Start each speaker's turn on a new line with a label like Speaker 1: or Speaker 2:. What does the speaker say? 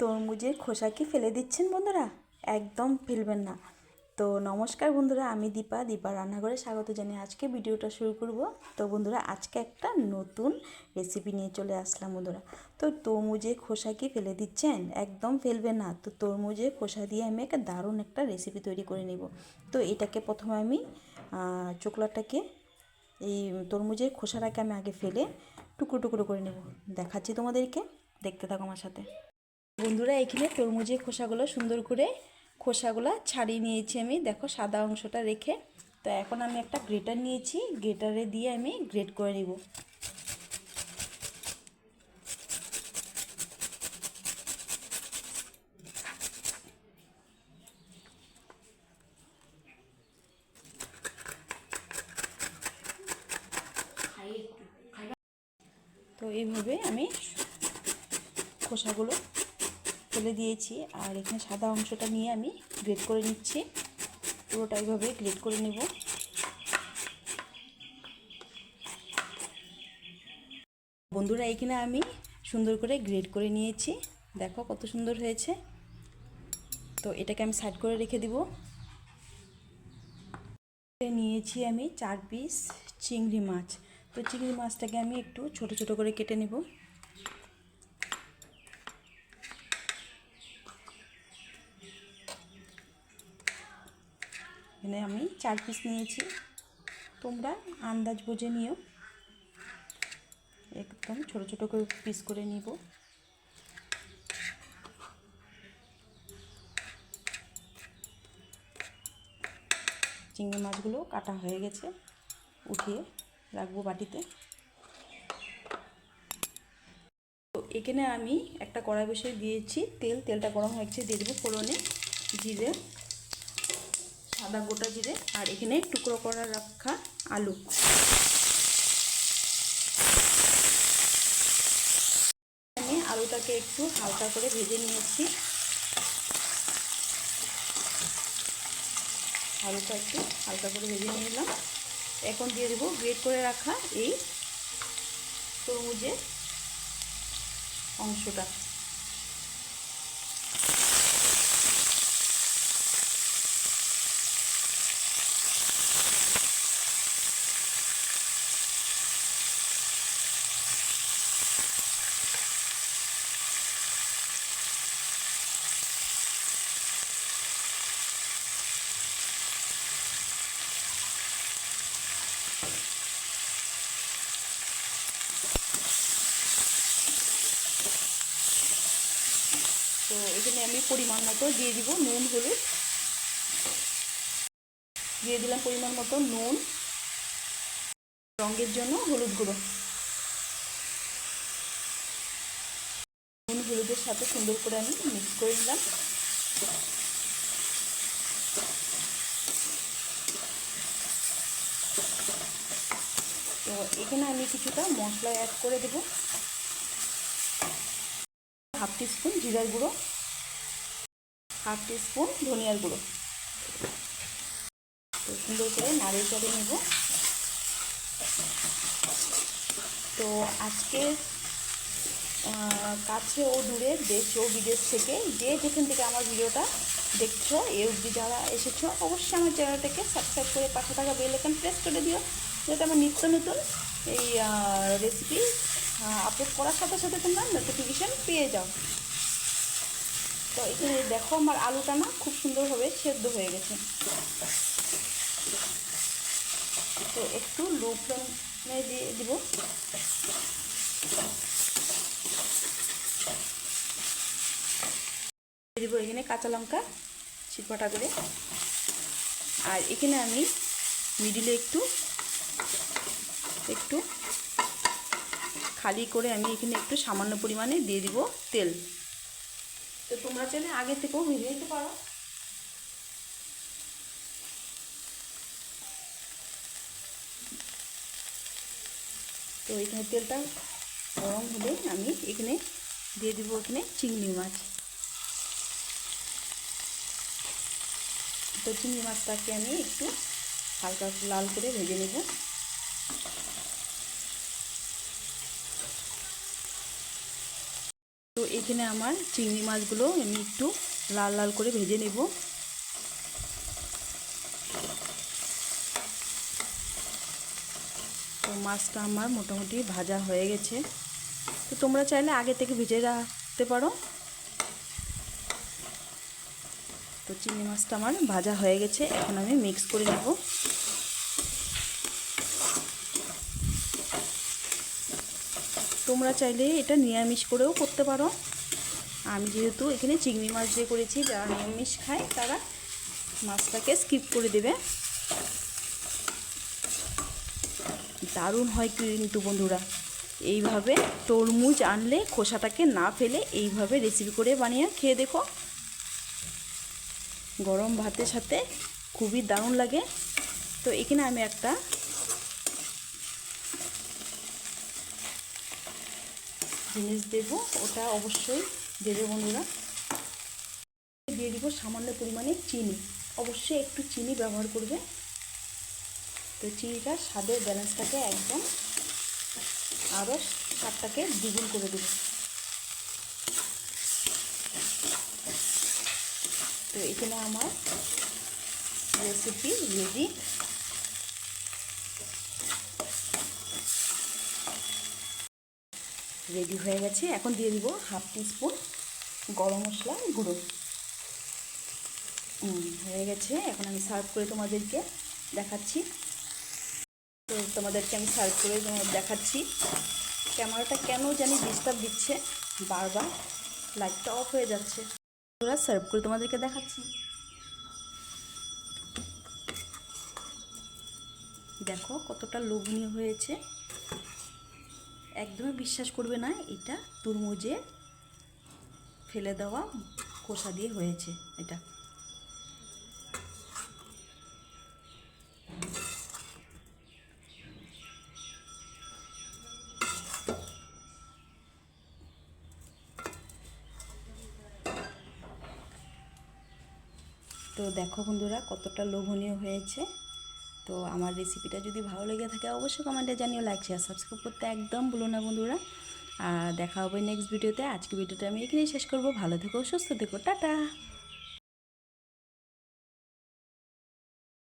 Speaker 1: তরমুজের খোসা কি ফেলে দিচ্ছেন বন্ধুরা? একদম ফেলবেন না। তো নমস্কার বন্ধুরা, আমি দীপা। দীপা রান্নাঘরে স্বাগত জানিয়ে আজকে ভিডিওটা শুরু করব। তো বন্ধুরা, আজকে একটা নতুন রেসিপি নিয়ে চলে আসলাম বন্ধুরা। তো তরমুজের খোসা কি ফেলে দিচ্ছেন? একদম ফেলবেন না। তো তরমুজের খোসা দিয়ে আমি একটা দারুণ একটা রেসিপি তৈরি করে নেব। তো এটাকে প্রথমে আমি চোকলাটাকে এই তরমুজের খোসাটাকে আমি আগে ফেলে টুকরো টুকরো করে নেব। দেখাচ্ছি তোমাদেরকে। দেখতে থাকো আমার সাথে। বন্ধুরা, এখানে তরমুজের খোসাগুলো সুন্দর করে খোসাগুলো ছাড়িয়ে নিয়েছি আমি। দেখো, সাদা অংশটা রেখে। তো এখন আমি একটা গ্রেটার নিয়েছি। গ্রেটারে দিয়ে আমি গ্রেট করে নেব। তো এইভাবে আমি খোসাগুলো ফেলে দিয়েছি। আর এখানে সাদা অংশটা নিয়ে আমি গ্রেড করে নিচ্ছি। পুরোটা এইভাবে গ্রেড করে নেব। বন্ধুরা, এইখানে আমি সুন্দর করে গ্রেড করে নিয়েছি। দেখো কত সুন্দর হয়েছে। তো এটাকে আমি সাইড করে রেখে দিব। নিয়েছি আমি চার পিস চিংড়ি মাছ। তো চিংড়ি মাছটাকে আমি একটু ছোট ছোট করে কেটে নেব। এখানে আমি চার পিস নিয়েছি। তোমরা আন্দাজ বুঝে নিও। একদম ছোট ছোট করে পিস করে নিব। চিংড়ি মাছগুলো কাটা হয়ে গেছে। উঠিয়ে রাখব বাটিতে। তো এখানে আমি একটা কড়াই বসে দিয়েছি। তেল, তেলটা গরম হয়েছে, দিয়ে দেবো ফোড়নে জিরে। সাদা গোটা জিরে আর এখানে টুকরো করা রাখা আলু। আমি আলুটাকে একটু হালকা করে ভেজে নিয়েছি। আলুটা একটু হালকা করে ভেজে নিলাম। এখন দিয়ে দেবো গ্রেট করে রাখা এই তরমুজের অংশটা তো এখানে আমি পরিমাণ মতো দিয়ে দিব নুন, হলুদ। দিয়ে দিলাম পরিমাণ মতো নুন, রঙের জন্য হলুদ গুঁড়ো। নুন, হলুদের সাথে সুন্দর করে আমি মিক্স করে দিলাম তো এখানে আমি কিছুটা মশলা অ্যাড করে দেবো। হাফ টিস্পুন জিরার গুঁড়ো। হাফ টিস্পুন ধনিয়ার গুঁড়ো। তো সুন্দর করে নাড়িয়ে চড়ে নেব। তো আজকে কাছে ও দূরে, দেশ ও বিদেশ থেকে যে যেখান থেকে আমার ভিডিওটা দেখছ, এ অবধি যারা এসেছ, অবশ্যই আমার চ্যানেলটাকে সাবস্ক্রাইব করে পাশে থাকা বেল আইকন প্রেস করে দিও, যাতে আমার নিত্য নতুন এই রেসিপি আপলোড করার সাথে সাথে তোমরা নোটিফিকেশান পেয়ে যাও। তো এখানে দেখো আমার আলুটা না খুব সুন্দরভাবে সেদ্ধ হয়ে গেছে। তো একটু লো ফ্লেমে দিয়ে দিব। দিব এখানে কাঁচা লঙ্কা চিটপাটা করে। আর এখানে আমি মিডিলে একটু একটু খালি করে আমি এখানে একটু সামান্য পরিমাণে দিয়ে দিব তেল। তো তোমরা চাইলে আগে থেকেও ভেজে নিতে পারো। তো এখানে তেলটা গরম হলে আমি এখানে দিয়ে দিব এখানে চিংড়ি মাছ। তো চিংড়ি মাছটাকে আমি একটু হালকা লাল করে ভেজে নেব। তো এখানে আমার চিংড়ি মাছগুলো আমি একটু লাল লাল করে ভেজে নেব। তো মাছটা আমার মোটামুটি ভাজা হয়ে গেছে। তো তোমরা চাইলে আগে থেকে ভেজে রাখতে পারো। তো চিংড়ি মাছটা আমার ভাজা হয়ে গেছে, এখন আমি মিক্স করে নেব। তোমরা চাইলে এটা নিরামিষ করেও করতে পারো। আমি যেহেতু এখানে চিংড়ি মাছ দিয়ে করেছি, যারা নিরামিষ খায় তারা মাছটাকে স্কিপ করে দেবে। দারুণ হয় কিন্তু বন্ধুরা। এইভাবে তরমুজ আনলে, খোসাটাকে না ফেলে এইভাবে রেসিপি করে বানিয়ে খেয়ে দেখো। গরম ভাতের সাথে খুবই দারুণ লাগে। তো এখানে আমি একটা জিনিস দেব, ওটা অবশ্যই দেবে বন্ধুরা। দিয়ে দিব সামান্য পরিমাণে চিনি। অবশ্যই একটু চিনি ব্যবহার করবে। তো চিনিটা স্বাদের ব্যালেন্সটাকে একদম আরও স্বাদটাকে দ্বিগুণ করে দেবে। তো এখানে আমার রেসিপি রেডি রেডি হয়ে গেছে। এখন দিয়ে দিব হাফ টিস্পুন গরম মশলা গুঁড়ো। হয়ে গেছে। এখন আমি সার্ভ করে তোমাদেরকে দেখাচ্ছি। তো তোমাদেরকে আমি সার্ভ করে দেখাচ্ছি। ক্যামেরাটা কেন জানি ডিস্টার্ব দিচ্ছে। বারবার লাইটটা অফ হয়ে যাচ্ছে। ওরা সার্ভ করে তোমাদেরকে দেখাচ্ছি। দেখো কতটা লোভনীয় হয়েছে। একদমই বিশ্বাস করবে না, এটা তরমুজে ফেলে দেওয়া খোসা দিয়ে হয়েছে এটা। তো দেখো বন্ধুরা, কতটা লোভনীয় হয়েছে। তো আমার রেসিপিটা যদি ভালো লেগে থাকে, অবশ্যই কমেন্টে জানিও লাইক শেয়ার সাবস্ক্রাইব করতে একদম ভুলো না বন্ধুরা। আর দেখা হবে নেক্সট ভিডিওতে আজকে ভিডিওটা আমি এখানেই শেষ করব। ভালো থেকো, সুস্থ থেকো। টাটা!